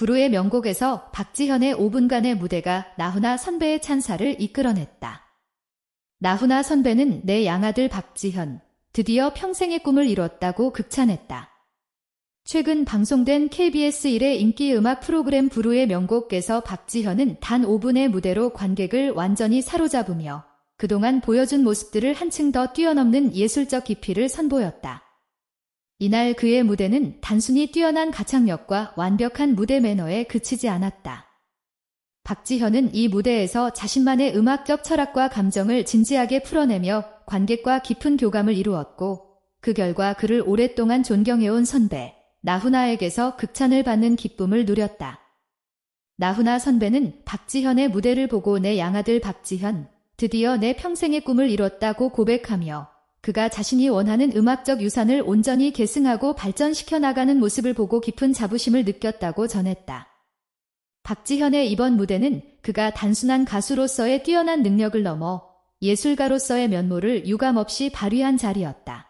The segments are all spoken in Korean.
부르의 명곡에서 박지현의 5분간의 무대가 나훈아 선배의 찬사를 이끌어냈다. 나훈아 선배는 내 양아들 박지현, 드디어 평생의 꿈을 이뤘다고 극찬했다. 최근 방송된 KBS 1의 인기 음악 프로그램 부르의 명곡에서 박지현은 단 5분의 무대로 관객을 완전히 사로잡으며 그동안 보여준 모습들을 한층 더 뛰어넘는 예술적 깊이를 선보였다. 이날 그의 무대는 단순히 뛰어난 가창력과 완벽한 무대 매너에 그치지 않았다. 박지현은 이 무대에서 자신만의 음악적 철학과 감정을 진지하게 풀어내며 관객과 깊은 교감을 이루었고 그 결과 그를 오랫동안 존경해온 선배 나훈아에게서 극찬을 받는 기쁨을 누렸다. 나훈아 선배는 박지현의 무대를 보고 내 양아들 박지현 드디어 내 평생의 꿈을 이뤘다고 고백하며 그가 자신이 원하는 음악적 유산을 온전히 계승하고 발전시켜 나가는 모습을 보고 깊은 자부심을 느꼈다고 전했다. 박지현의 이번 무대는 그가 단순한 가수로서의 뛰어난 능력을 넘어 예술가로서의 면모를 유감없이 발휘한 자리였다.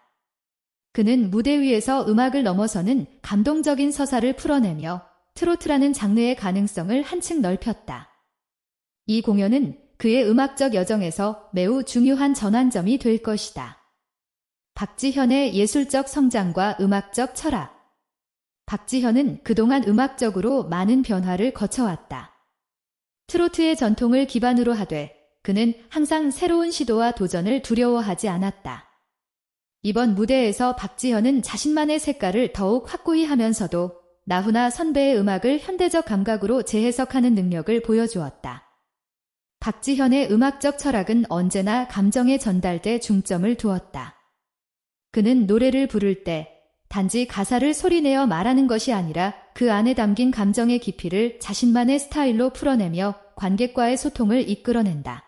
그는 무대 위에서 음악을 넘어서는 감동적인 서사를 풀어내며 트로트라는 장르의 가능성을 한층 넓혔다. 이 공연은 그의 음악적 여정에서 매우 중요한 전환점이 될 것이다. 박지현의 예술적 성장과 음악적 철학. 박지현은 그동안 음악적으로 많은 변화를 거쳐왔다. 트로트의 전통을 기반으로 하되 그는 항상 새로운 시도와 도전을 두려워하지 않았다. 이번 무대에서 박지현은 자신만의 색깔을 더욱 확고히 하면서도 나훈아 선배의 음악을 현대적 감각으로 재해석하는 능력을 보여주었다. 박지현의 음악적 철학은 언제나 감정에 전달돼 중점을 두었다. 그는 노래를 부를 때 단지 가사를 소리내어 말하는 것이 아니라 그 안에 담긴 감정의 깊이를 자신만의 스타일로 풀어내며 관객과의 소통을 이끌어낸다.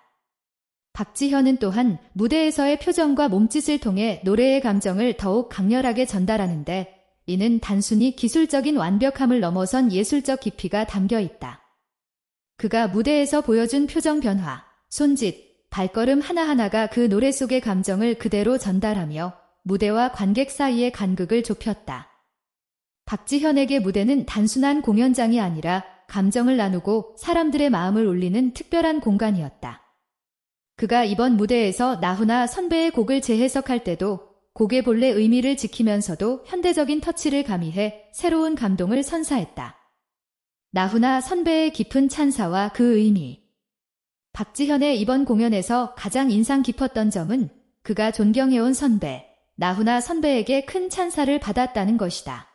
박지현은 또한 무대에서의 표정과 몸짓을 통해 노래의 감정을 더욱 강렬하게 전달하는데 이는 단순히 기술적인 완벽함을 넘어선 예술적 깊이가 담겨 있다. 그가 무대에서 보여준 표정 변화, 손짓, 발걸음 하나하나가 그 노래 속의 감정을 그대로 전달하며 무대와 관객 사이의 간극을 좁혔다. 박지현에게 무대는 단순한 공연장이 아니라 감정을 나누고 사람들의 마음을 울리는 특별한 공간이었다. 그가 이번 무대에서 나훈아 선배의 곡을 재해석할 때도 곡의 본래 의미를 지키면서도 현대적인 터치를 가미해 새로운 감동을 선사했다. 나훈아 선배의 깊은 찬사와 그 의미. 박지현의 이번 공연에서 가장 인상 깊었던 점은 그가 존경해온 선배, 나훈아 선배에게 큰 찬사를 받았다는 것이다.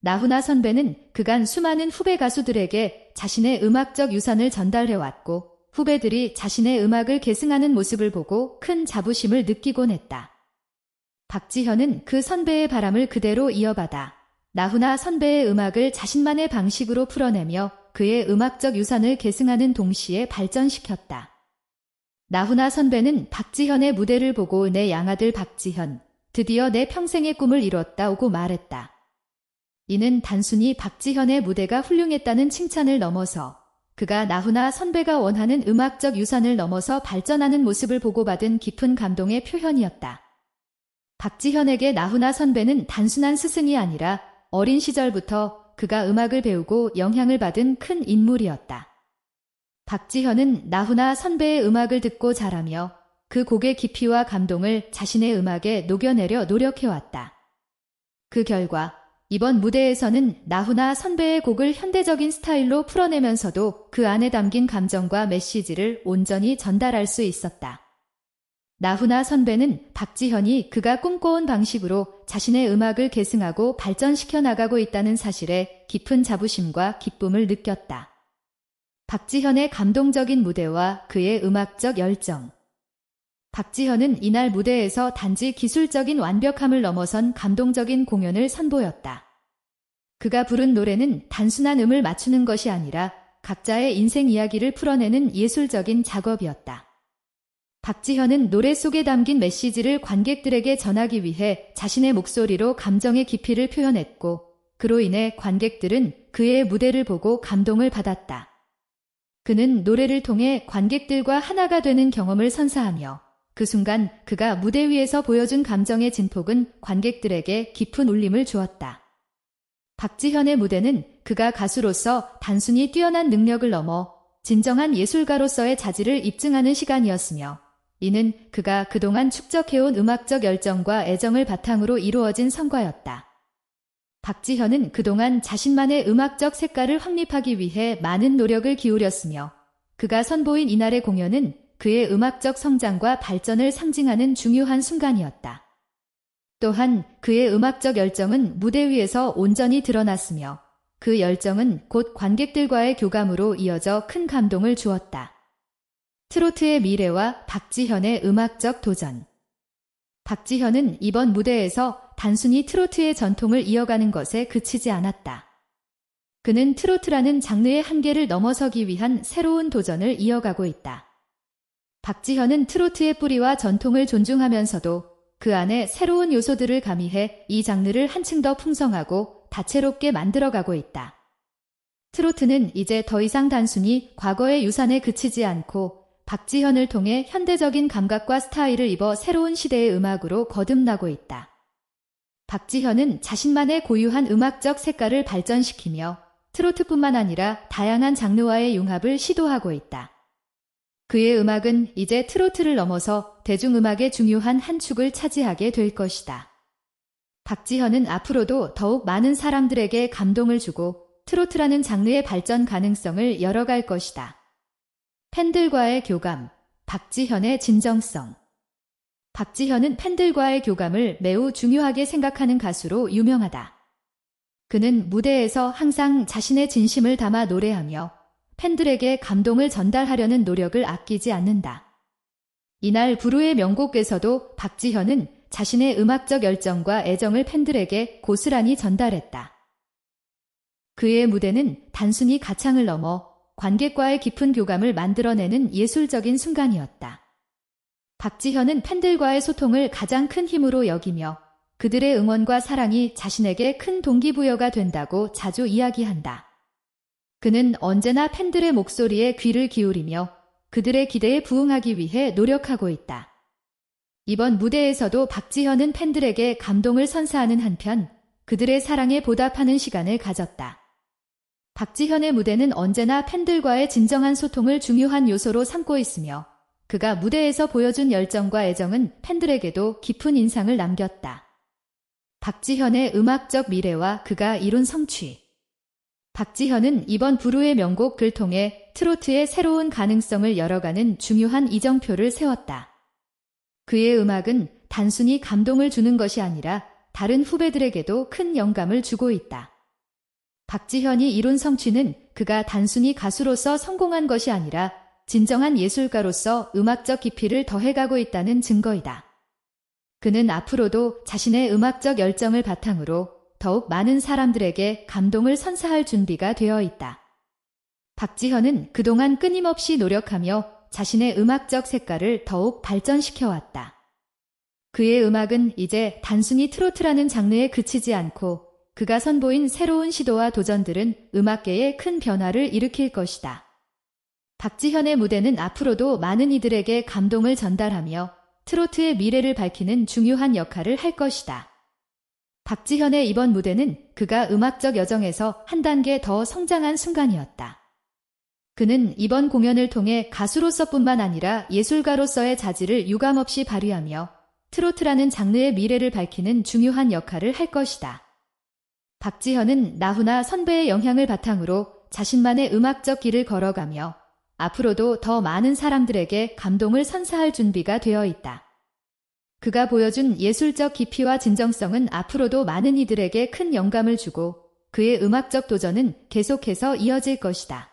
나훈아 선배는 그간 수많은 후배 가수들에게 자신의 음악적 유산을 전달해왔고 후배들이 자신의 음악을 계승하는 모습을 보고 큰 자부심을 느끼곤 했다. 박지현은 그 선배의 바람을 그대로 이어받아 나훈아 선배의 음악을 자신만의 방식으로 풀어내며 그의 음악적 유산을 계승하는 동시에 발전시켰다. 나훈아 선배는 박지현의 무대를 보고 내 양아들 박지현, 드디어 내 평생의 꿈을 이뤘다고 말했다. 이는 단순히 박지현의 무대가 훌륭했다는 칭찬을 넘어서 그가 나훈아 선배가 원하는 음악적 유산을 넘어서 발전하는 모습을 보고받은 깊은 감동의 표현이었다. 박지현에게 나훈아 선배는 단순한 스승이 아니라 어린 시절부터 그가 음악을 배우고 영향을 받은 큰 인물이었다. 박지현은 나훈아 선배의 음악을 듣고 자라며 그 곡의 깊이와 감동을 자신의 음악에 녹여내려 노력해왔다. 그 결과 이번 무대에서는 나훈아 선배의 곡을 현대적인 스타일로 풀어내면서도 그 안에 담긴 감정과 메시지를 온전히 전달할 수 있었다. 나훈아 선배는 박지현이 그가 꿈꿔온 방식으로 자신의 음악을 계승하고 발전시켜 나가고 있다는 사실에 깊은 자부심과 기쁨을 느꼈다. 박지현의 감동적인 무대와 그의 음악적 열정, 박지현은 이날 무대에서 단지 기술적인 완벽함을 넘어선 감동적인 공연을 선보였다. 그가 부른 노래는 단순한 음을 맞추는 것이 아니라 각자의 인생 이야기를 풀어내는 예술적인 작업이었다. 박지현은 노래 속에 담긴 메시지를 관객들에게 전하기 위해 자신의 목소리로 감정의 깊이를 표현했고, 그로 인해 관객들은 그의 무대를 보고 감동을 받았다. 그는 노래를 통해 관객들과 하나가 되는 경험을 선사하며 그 순간 그가 무대 위에서 보여준 감정의 진폭은 관객들에게 깊은 울림을 주었다. 박지현의 무대는 그가 가수로서 단순히 뛰어난 능력을 넘어 진정한 예술가로서의 자질을 입증하는 시간이었으며 이는 그가 그동안 축적해온 음악적 열정과 애정을 바탕으로 이루어진 성과였다. 박지현은 그동안 자신만의 음악적 색깔을 확립하기 위해 많은 노력을 기울였으며 그가 선보인 이날의 공연은 그의 음악적 성장과 발전을 상징하는 중요한 순간이었다. 또한 그의 음악적 열정은 무대 위에서 온전히 드러났으며 그 열정은 곧 관객들과의 교감으로 이어져 큰 감동을 주었다. 트로트의 미래와 박지현의 음악적 도전. 박지현은 이번 무대에서 단순히 트로트의 전통을 이어가는 것에 그치지 않았다. 그는 트로트라는 장르의 한계를 넘어서기 위한 새로운 도전을 이어가고 있다. 박지현은 트로트의 뿌리와 전통을 존중하면서도 그 안에 새로운 요소들을 가미해 이 장르를 한층 더 풍성하고 다채롭게 만들어가고 있다. 트로트는 이제 더 이상 단순히 과거의 유산에 그치지 않고 박지현을 통해 현대적인 감각과 스타일을 입어 새로운 시대의 음악으로 거듭나고 있다. 박지현은 자신만의 고유한 음악적 색깔을 발전시키며 트로트뿐만 아니라 다양한 장르와의 융합을 시도하고 있다. 그의 음악은 이제 트로트를 넘어서 대중음악의 중요한 한 축을 차지하게 될 것이다. 박지현은 앞으로도 더욱 많은 사람들에게 감동을 주고 트로트라는 장르의 발전 가능성을 열어갈 것이다. 팬들과의 교감, 박지현의 진정성. 박지현은 팬들과의 교감을 매우 중요하게 생각하는 가수로 유명하다. 그는 무대에서 항상 자신의 진심을 담아 노래하며 팬들에게 감동을 전달하려는 노력을 아끼지 않는다. 이날 부르의 명곡에서도 박지현은 자신의 음악적 열정과 애정을 팬들에게 고스란히 전달했다. 그의 무대는 단순히 가창을 넘어 관객과의 깊은 교감을 만들어내는 예술적인 순간이었다. 박지현은 팬들과의 소통을 가장 큰 힘으로 여기며 그들의 응원과 사랑이 자신에게 큰 동기부여가 된다고 자주 이야기한다. 그는 언제나 팬들의 목소리에 귀를 기울이며 그들의 기대에 부응하기 위해 노력하고 있다. 이번 무대에서도 박지현은 팬들에게 감동을 선사하는 한편 그들의 사랑에 보답하는 시간을 가졌다. 박지현의 무대는 언제나 팬들과의 진정한 소통을 중요한 요소로 삼고 있으며 그가 무대에서 보여준 열정과 애정은 팬들에게도 깊은 인상을 남겼다. 박지현의 음악적 미래와 그가 이룬 성취. 박지현은 이번 부르의 명곡을 통해 트로트의 새로운 가능성을 열어가는 중요한 이정표를 세웠다. 그의 음악은 단순히 감동을 주는 것이 아니라 다른 후배들에게도 큰 영감을 주고 있다. 박지현이 이룬 성취는 그가 단순히 가수로서 성공한 것이 아니라 진정한 예술가로서 음악적 깊이를 더해가고 있다는 증거이다. 그는 앞으로도 자신의 음악적 열정을 바탕으로 더욱 많은 사람들에게 감동을 선사할 준비가 되어 있다. 박지현은 그동안 끊임없이 노력하며 자신의 음악적 색깔을 더욱 발전시켜 왔다. 그의 음악은 이제 단순히 트로트라는 장르에 그치지 않고 그가 선보인 새로운 시도와 도전들은 음악계에 큰 변화를 일으킬 것이다. 박지현의 무대는 앞으로도 많은 이들에게 감동을 전달하며 트로트의 미래를 밝히는 중요한 역할을 할 것이다. 박지현의 이번 무대는 그가 음악적 여정에서 한 단계 더 성장한 순간이었다. 그는 이번 공연을 통해 가수로서뿐만 아니라 예술가로서의 자질을 유감없이 발휘하며 트로트라는 장르의 미래를 밝히는 중요한 역할을 할 것이다. 박지현은 나훈아 선배의 영향을 바탕으로 자신만의 음악적 길을 걸어가며 앞으로도 더 많은 사람들에게 감동을 선사할 준비가 되어 있다. 그가 보여준 예술적 깊이와 진정성은 앞으로도 많은 이들에게 큰 영감을 주고 그의 음악적 도전은 계속해서 이어질 것이다.